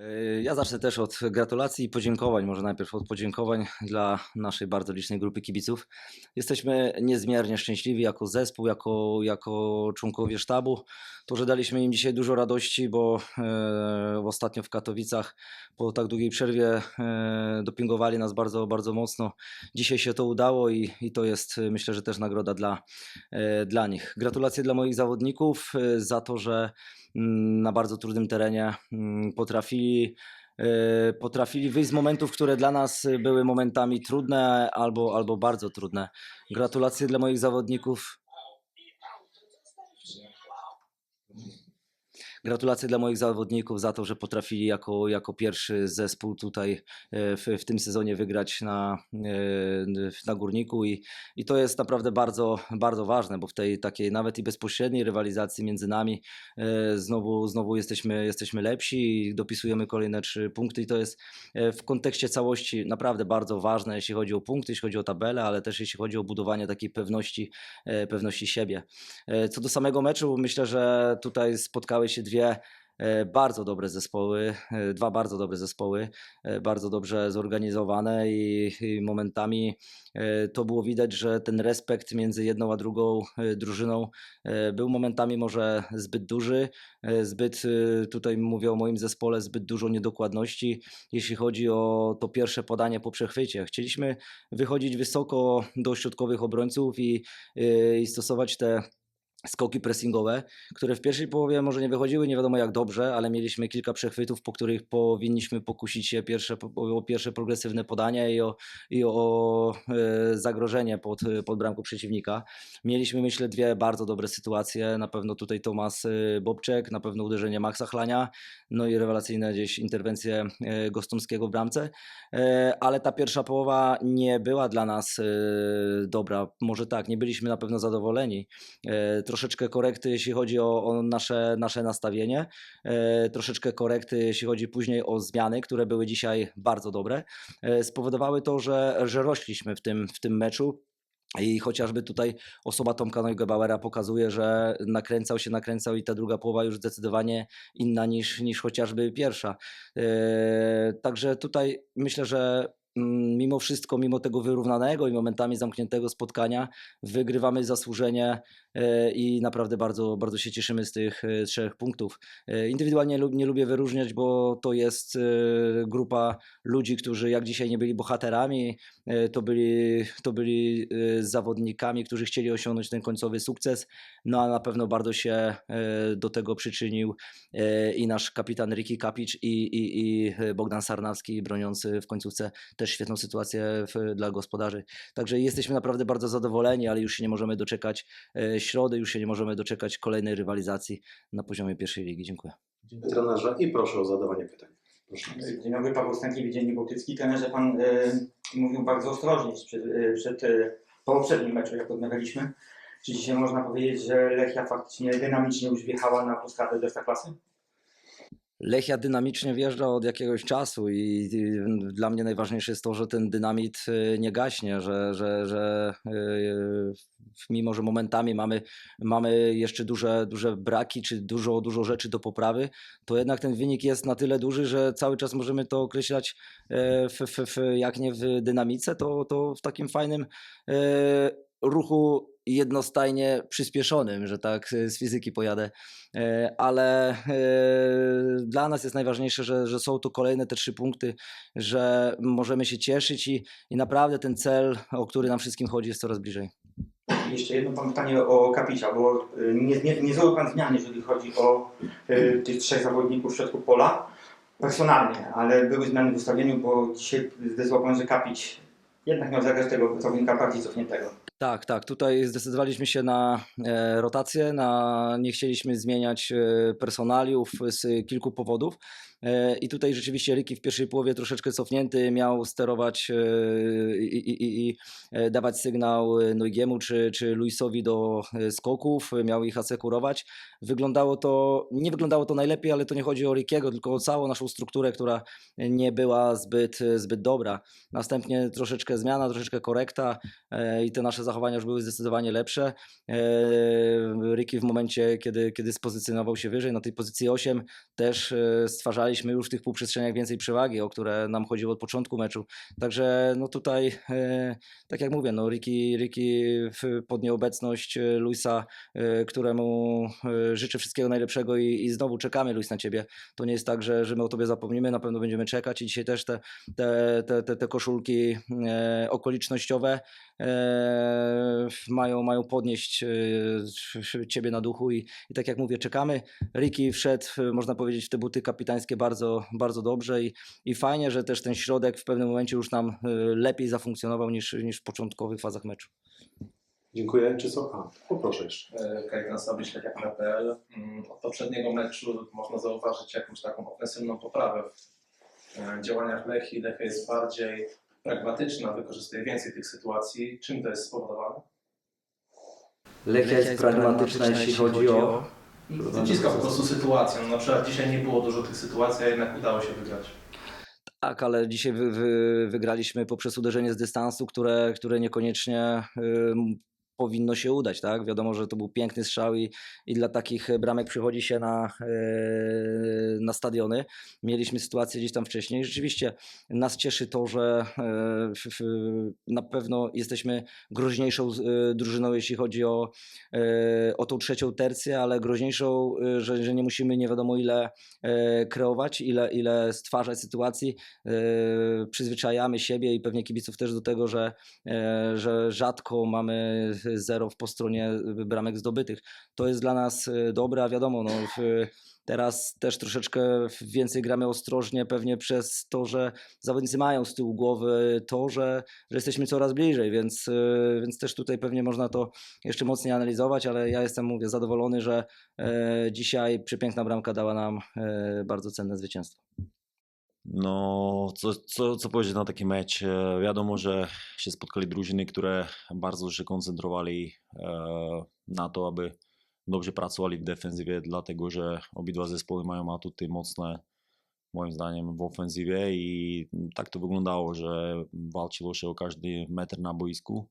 E, Ja zacznę też od gratulacji i podziękowań. Może najpierw od podziękowań dla naszej bardzo licznej grupy kibiców. Jesteśmy niezmiernie szczęśliwi jako zespół, jako, jako członkowie sztabu. To, że daliśmy im dzisiaj dużo radości, bo e, ostatnio w Katowicach po tak długiej przerwie e, dopingowali nas bardzo, bardzo mocno. Dzisiaj się to udało i, i to jest myślę, że też nagroda dla, e, dla nich. Gratulacje dla moich zawodników e, za to, że mm, na bardzo trudnym terenie mm, potrafili, e, potrafili wyjść z momentów, które dla nas były momentami trudne albo, albo bardzo trudne. Gratulacje dla moich zawodników. Gratulacje dla moich zawodników za to, że potrafili jako, jako pierwszy zespół tutaj e, w, w tym sezonie wygrać na, e, na górniku i, i to jest naprawdę bardzo, bardzo ważne, bo w tej takiej nawet i bezpośredniej rywalizacji między nami e, znowu, znowu jesteśmy, jesteśmy lepsi i dopisujemy kolejne trzy punkty i to jest w kontekście całości naprawdę bardzo ważne, jeśli chodzi o punkty, jeśli chodzi o tabelę, ale też jeśli chodzi o budowanie takiej pewności, pewności siebie. Co do samego meczu, myślę, że tutaj spotkały się dwie e, bardzo dobre zespoły, e, dwa bardzo dobre zespoły, e, bardzo dobrze zorganizowane i, momentami to było widać, że ten respekt między jedną a drugą drużyną był momentami może zbyt duży, zbyt, tutaj mówię o moim zespole, zbyt dużo niedokładności, jeśli chodzi o to pierwsze podanie po przechwycie. Chcieliśmy wychodzić wysoko do środkowych obrońców i, i stosować te skoki pressingowe, które w pierwszej połowie może nie wychodziły nie wiadomo jak dobrze, ale mieliśmy kilka przechwytów, po których powinniśmy pokusić się pierwsze, o pierwsze progresywne podanie i o, i o e, zagrożenie pod, pod bramką przeciwnika. Mieliśmy myślę dwie bardzo dobre sytuacje, na pewno tutaj Tomasz e, Bobczek, na pewno uderzenie Maxa Chlania, no i rewelacyjne gdzieś interwencje e, Gostomskiego w bramce, ale ta pierwsza połowa nie była dla nas dobra, może tak, nie byliśmy na pewno zadowoleni troszeczkę korekty, jeśli chodzi o, o nasze, nasze nastawienie, e, troszeczkę korekty, jeśli chodzi później o zmiany, które były dzisiaj bardzo dobre, e, spowodowały to, że, że rośliśmy w tym, w tym meczu. I chociażby tutaj osoba Tomka Neugebauera pokazuje, że nakręcał się, nakręcał i ta druga połowa już zdecydowanie inna niż, niż chociażby pierwsza. E, Także tutaj myślę, że mimo wszystko, mimo tego wyrównanego i momentami zamkniętego spotkania, wygrywamy zasłużenie e, i naprawdę bardzo, bardzo się cieszymy z tych e, trzech punktów. E, Indywidualnie nie lubię wyróżniać, bo to jest grupa ludzi, którzy jak dzisiaj nie byli bohaterami, to byli, to byli zawodnikami, którzy chcieli osiągnąć ten końcowy sukces, no a na pewno bardzo się do tego przyczynił i nasz kapitan Ricky Kapic i, i, i Bogdan Sarnawski broniący w końcówce też świetną sytuację w, dla gospodarzy. Także jesteśmy naprawdę bardzo zadowoleni, ale już się nie możemy doczekać e, środy, już się nie możemy doczekać kolejnej rywalizacji na poziomie pierwszej ligi. Dziękuję. trenerze i proszę o zadawanie pytań. Proszę. Dzień dobry, Paweł Stankiewicz, Dziennik Bałtycki. Trenerze, pan y, mówił bardzo ostrożnie przed, przed, y, po poprzednim meczu, jak rozmawialiśmy. Czy dzisiaj można powiedzieć, że Lechia faktycznie dynamicznie już wjechała na do Ekstraklasy? Lechia dynamicznie wjeżdża od jakiegoś czasu i dla mnie najważniejsze jest to, że ten dynamit y, nie gaśnie, że, że, że y, mimo, że momentami mamy, mamy jeszcze duże, duże braki, czy dużo, dużo rzeczy do poprawy, to jednak ten wynik jest na tyle duży, że cały czas możemy to określać w, w, w, jak nie w dynamice, to, to w takim fajnym ruchu jednostajnie przyspieszonym, że tak z fizyki pojadę, E, ale e, dla nas jest najważniejsze, że, że są tu kolejne te trzy punkty, że możemy się cieszyć i, i naprawdę ten cel, o który nam wszystkim chodzi, jest coraz bliżej. Jeszcze jedno pan pytanie o Kapicia, bo nie, nie, nie pan zmian, jeżeli chodzi o tych trzech zawodników w środku pola, personalnie, ale były zmiany w ustawieniu, bo dzisiaj zdecydował pan, że Kapić jednak miał zagrać tego zawodnika bardziej cofniętego. Tak, tak. Tutaj zdecydowaliśmy się na e, rotację, na, nie chcieliśmy zmieniać e, personaliów z kilku powodów. E, I tutaj rzeczywiście Ryki w pierwszej połowie troszeczkę cofnięty miał sterować e, i, i, i, e, dawać sygnał Noigiemu czy, czy Luisowi do skoków, miał ich asekurować. Wyglądało to, nie wyglądało to najlepiej, ale to nie chodzi o Rikiego, tylko o całą naszą strukturę, która nie była zbyt, zbyt dobra. Następnie troszeczkę zmiana, troszeczkę korekta i te nasze zachowania już były zdecydowanie lepsze. Ricky w momencie, kiedy, kiedy spozycjonował się wyżej, na tej pozycji 8 też e, stwarzaliśmy już w tych półprzestrzeniach więcej przewagi, o które nam chodziło od początku meczu. Także no tutaj, e, tak jak mówię, no Ricky, Ricky pod nieobecność e, Luisa, e, któremu życzę wszystkiego najlepszego i, i znowu czekamy Luis na ciebie. To nie jest tak, że, że my o tobie zapomnimy, na pewno będziemy czekać i dzisiaj też te, te, te, te, koszulki okolicznościowe mają, mają podnieść e, ciebie na duchu i, i tak jak mówię, czekamy. Ricky wszedł, e, można powiedzieć, w te buty kapitańskie bardzo, bardzo dobrze i, i fajnie, że też ten środek w pewnym momencie już nam e, lepiej zafunkcjonował niż, niż w początkowych fazach meczu. Dziękuję. Czy są? A, poproszę jeszcze. Kajtan Sabiś, tak jak na PL. Mm, Od poprzedniego meczu można zauważyć jakąś taką ofensywną poprawę w działaniach Lechi. Lecha jest bardziej pragmatyczna, wykorzystuje więcej tych sytuacji. Czym to jest spowodowane? Lechia jest pragmatyczna, jeśli chodzi o... Wyciska po prostu sytuację. No, na przykład dzisiaj nie było dużo tych sytuacji, a jednak udało się wygrać. Tak, ale dzisiaj wy, wy, wygraliśmy poprzez uderzenie z dystansu, które, które niekoniecznie powinno się udać, tak? Wiadomo, że to był piękny strzał i, i dla takich bramek przychodzi się na, yy, na stadiony. Mieliśmy sytuację gdzieś tam wcześniej. Rzeczywiście nas cieszy to, że w, na pewno jesteśmy groźniejszą drużyną, jeśli chodzi o, o tą trzecią tercję, ale groźniejszą, że, że nie musimy nie wiadomo ile kreować, ile, ile stwarzać sytuacji. Przyzwyczajamy siebie i pewnie kibiców też do tego, że, e, że rzadko mamy zero po stronie bramek zdobytych. To jest dla nas e, dobre, a wiadomo, no, w, teraz też troszeczkę więcej gramy ostrożnie, pewnie przez to, że zawodnicy mają z tyłu głowy to, że, że jesteśmy coraz bliżej, więc, e, więc też tutaj pewnie można to jeszcze mocniej analizować, ale ja jestem, mówię, zadowolony, że e, dzisiaj przepiękna bramka dała nam e, bardzo cenne zwycięstwo. No, co, co, co powiedzieć na taki mecz? E, Wiadomo, że się spotkali drużyny, które bardzo się koncentrowali e, na to, aby dobrze pracowali w defensywie, dlatego że obydwa zespoły mają atuty mocne, moim zdaniem, w ofensywie i tak to wyglądało, że walczyło się o każdy metr na boisku.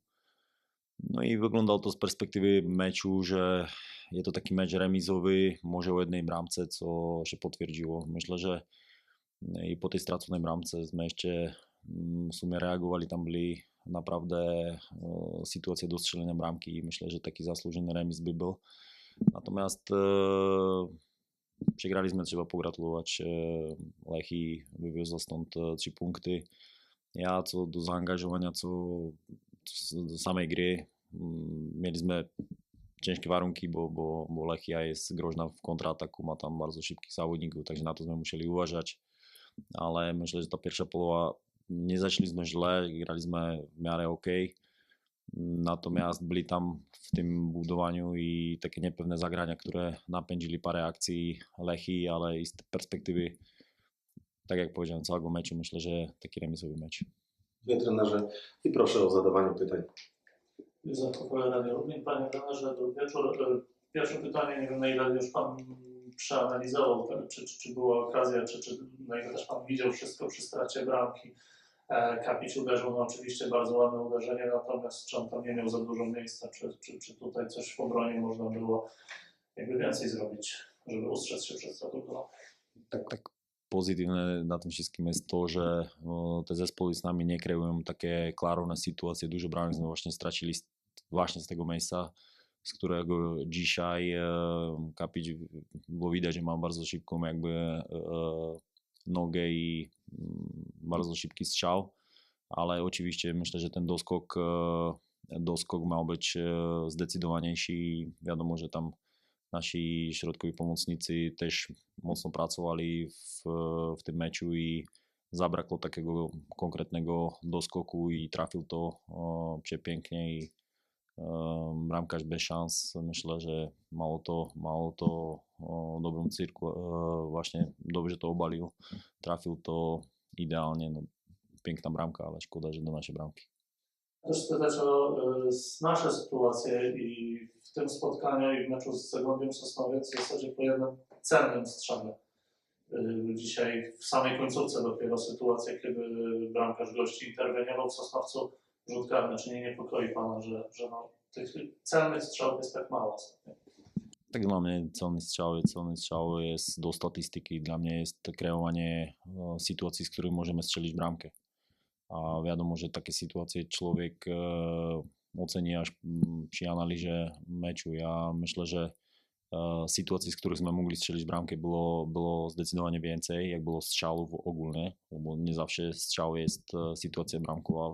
No i wyglądało to z perspektywy meczu, że jest to taki mecz remizowy, może o jednej bramce, co się potwierdziło. Myślę, że i po tej straconej bramce z mieście w sumie reagowali, tam byli naprawdę e, sytuacje do strzelenia bramki i myślę, że taki zasłużony remis by był. Natomiast e, przegraliśmy, trzeba pogratulować. E, Lechi wywiozła stąd trzy punkty. Ja co do zaangażowania, co co do samej gry, mm, mieliśmy ciężkie warunki, bo, bo, bo Lechia jest groźna w kontrataku, ma tam bardzo szybkich zawodników, także na to musieli uważać. Ale myślę, że ta pierwsza połowa nie zaczęliśmy źle, graliśmy w miarę ok. Natomiast byli tam w tym budowaniu i takie niepewne zagrania, które napędzili parę akcji Lechi, ale i z perspektywy, tak jak powiedziałem, całego meczu, myślę, że taki remisowy mecz. Dziękuję trenerze i proszę o zadawanie pytań. Opowiadanie Lublin. Panie trenerze, dobry wieczór. E, Pierwsze pytanie, nie wiem na ile już Pan przeanalizował, te- czy, czy, była okazja, czy, czy na ile też Pan widział wszystko przy stracie bramki. E, Kapić uderzył, no oczywiście bardzo ładne uderzenie, natomiast czy on tam nie miał za dużo miejsca, czy, czy, czy tutaj coś w obronie można było jakby więcej zrobić, żeby ustrzec się przed stratą bramki. tak, tak pozitívne na tom všetkým je to, že o, tie zespoly s nami nekreujú také klárovné situácie. Duže brány sme vlastne stračili z- vlastne z tego miejsca, z którego dzisiaj e, Kapić było widać, że ma bardzo szybką jakby e, nogę i mm, bardzo szybki strzał, ale oczywiście myślę, że ten doskok, e, doskok miał być zdecydowaniejszy. Wiadomo, że tam nasi środkowi pomocnicy też mocno pracowali w, w tym meczu i zabrakło takiego konkretnego doskoku i trafił to przepięknie i bramkarz bez szans. Myślę, że mało to, mało to dobrą cyrku, e, właśnie dobrze to obalił. Trafił to idealnie. No, piękna bramka, ale szkoda, że do naszej bramki. Też spytać o s- nasze sytuacje i w tym spotkaniu i w meczu z Zagłębiem Sosnowiec w zasadzie po jednym cennym strzale. Y, Dzisiaj w samej końcówce dopiero sytuacja, kiedy bramkarz gości interweniował w Sosnowcu. Rzut karny, czy nie niepokoi Pana, że, że no, tych celnych jest tak mało ostatnio? Tak dla mnie celný strzał celný strzał jest do statistiky. Dla mnie jest kreowanie e, sytuacji, z których możemy strzelić bramkę. A wiadomo, że takie sytuacje człowiek e, oceni aż mm, przy analizie. Ja myślę, że e, sytuacji, z których sme mogli strzelić bramkę było, było zdecydowanie więcej, jak było strzałów ogólnie, bo nie zawsze strzał jest e, sytuacja bramkowa,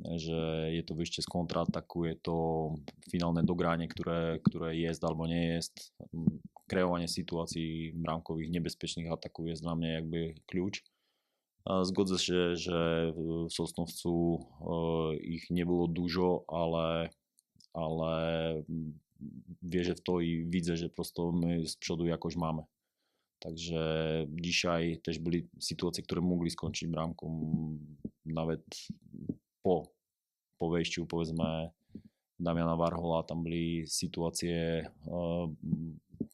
że je to wyjście z kontrataku, je to finalne dogranie, które, które jest albo nie jest. Kreowanie sytuacji bramkowych, niebezpiecznych ataków jest dla mnie jakby. A Zgodzę się, że w Sosnowcu e, ich nie było dużo, ale, ale wierzę w to i widzę, że prosto my z przodu jakoś mamy. Także dzisiaj też byli sytuacje, które mogli skończyć bramką. Nawet po, po vejšťu, povedzme, Damiana Varhola, tam boli situácie uh,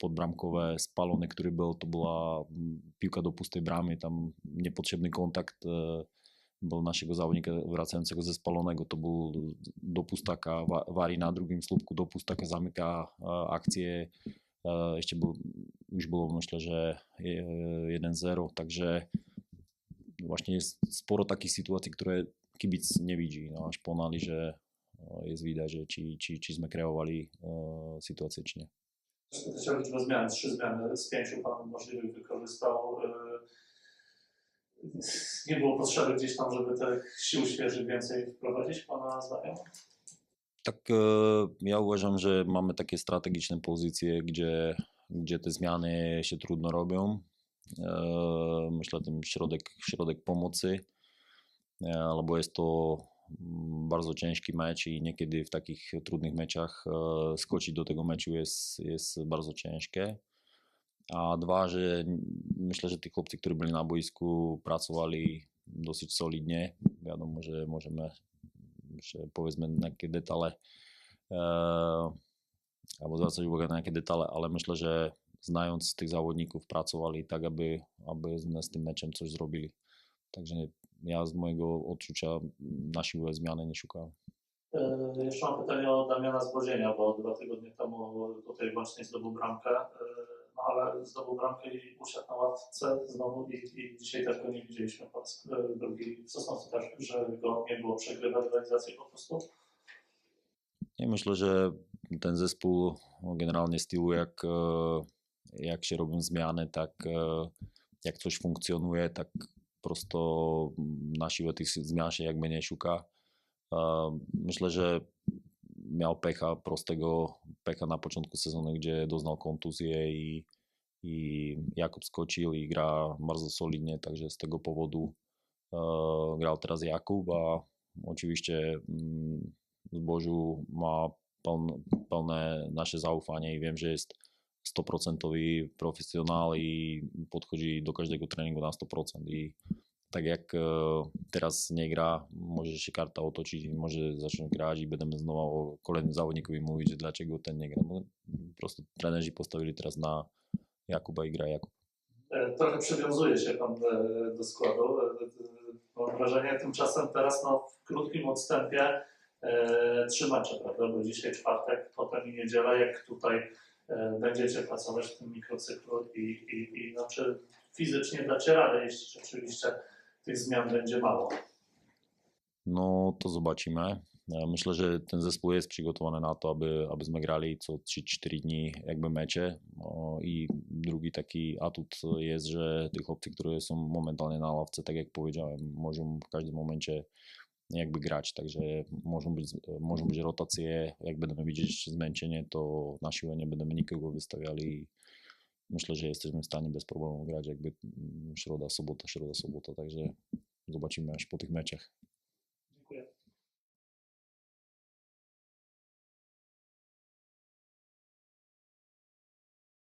podbramkové spalone, ktorý bol, to bola hm, pivka do pustej brámy, tam nepotrebný kontakt uh, bol našeho závodníka vracajúceho ze spaloného, to bol do pustaka, varí na druhým slúbku, do pustaka zamyká uh, akcie, uh, ešte bol, už bolo možno, že 1-0, takže vlastne je sporo takých situácií, ktoré kibic nie widzi, no, aż po analizie e, jest widać, że ci, ci, ci sme kreowali e, sytuację, czy nie. Chciałbym liczbę zmian, trzy zmiany z pięciu Pan możliwych wykorzystał. Yy, Nie było potrzeby gdzieś tam, żeby tych sił świeżych więcej wprowadzić, Pana zdaniem? Tak, e, ja uważam, że mamy takie strategiczne pozycje, gdzie, gdzie te zmiany się trudno robią. E, Myślę, ten środek, środek pomocy, e, albo jest to mm, bardzo ciężki mecz i niekiedy w takich trudnych meczach e, skoczyć do tego meczu jest, jest bardzo ciężkie. A dwa, że n- myślę, że tych chłopcy, którzy byli na boisku, pracowali dosyć solidnie. Wiadomo, że możemy że powiedzmy jakie detale e, albo zwracać uwagę na jakie detale, ale myślę, że znając tych zawodników pracowali tak, aby, aby z tym meczem coś zrobili. Także ja z mojego odczucia na siłę zmiany nie szukałem. Yy, Jeszcze mam pytanie o Damiana Zbozienia, bo dwa tygodnie temu tutaj właśnie zdobył bramkę, yy, no ale zdobył bramkę i usiadł na ławce znowu i, i dzisiaj też go nie widzieliśmy po raz yy, drugi w Sosnowcu też, że go nie było, przegrywa rywalizację po prostu. Ja myślę, że ten zespół generalnie stylu, jak, e, jak się robią zmiany, tak e, jak coś funkcjonuje, tak prosto na siłę tych zmian się jakby nie szuka. E, Myślę, że miał pecha, prostego pecha na początku sezonu, gdzie doznał kontuzję i, i Jakub skoczył i gra bardzo solidnie, także z tego powodu grał teraz Jakub, a oczywiście mm, Zbożu ma pełne, pełne nasze zaufanie i wiem, że jest 100% profesjonal i podchodzi do każdego treningu na 100% i tak jak e, teraz nie gra, może się karta otoczyć i może zacząć grać i będziemy znowu kolejnym zawodnikowi mówić, dlaczego ten nie gra. No, po prostu trenerzy postawili teraz na Jakuba i gra Jakub. E, Trochę przywiązuje się Pan e, do składu. Mam wrażenie, tymczasem teraz no, w krótkim odstępie e, trzy mecze, prawda? Bo dzisiaj czwartek, potem i niedziela, jak tutaj e, będziecie pracować w tym mikrocyklu i, i, i no, czy fizycznie dacie radę, jeśli rzeczywiście tych zmian będzie mało. No to zobaczymy. Ja Myślę, że ten zespół jest przygotowany na to, aby, abyśmy grali co 3-4 dni jakby mecze. I drugi taki atut jest, że tych chłopcy, które są momentalnie na ławce, tak jak powiedziałem, mogą w każdym momencie jakby grać, także mogą być, mogą być rotacje, jak będziemy widzieć zmęczenie, to na siłę nie będziemy nikogo wystawiali myślę, że jesteśmy w stanie bez problemu grać jakby mm, środa, sobota, środa, sobota, także zobaczymy aż po tych meczach.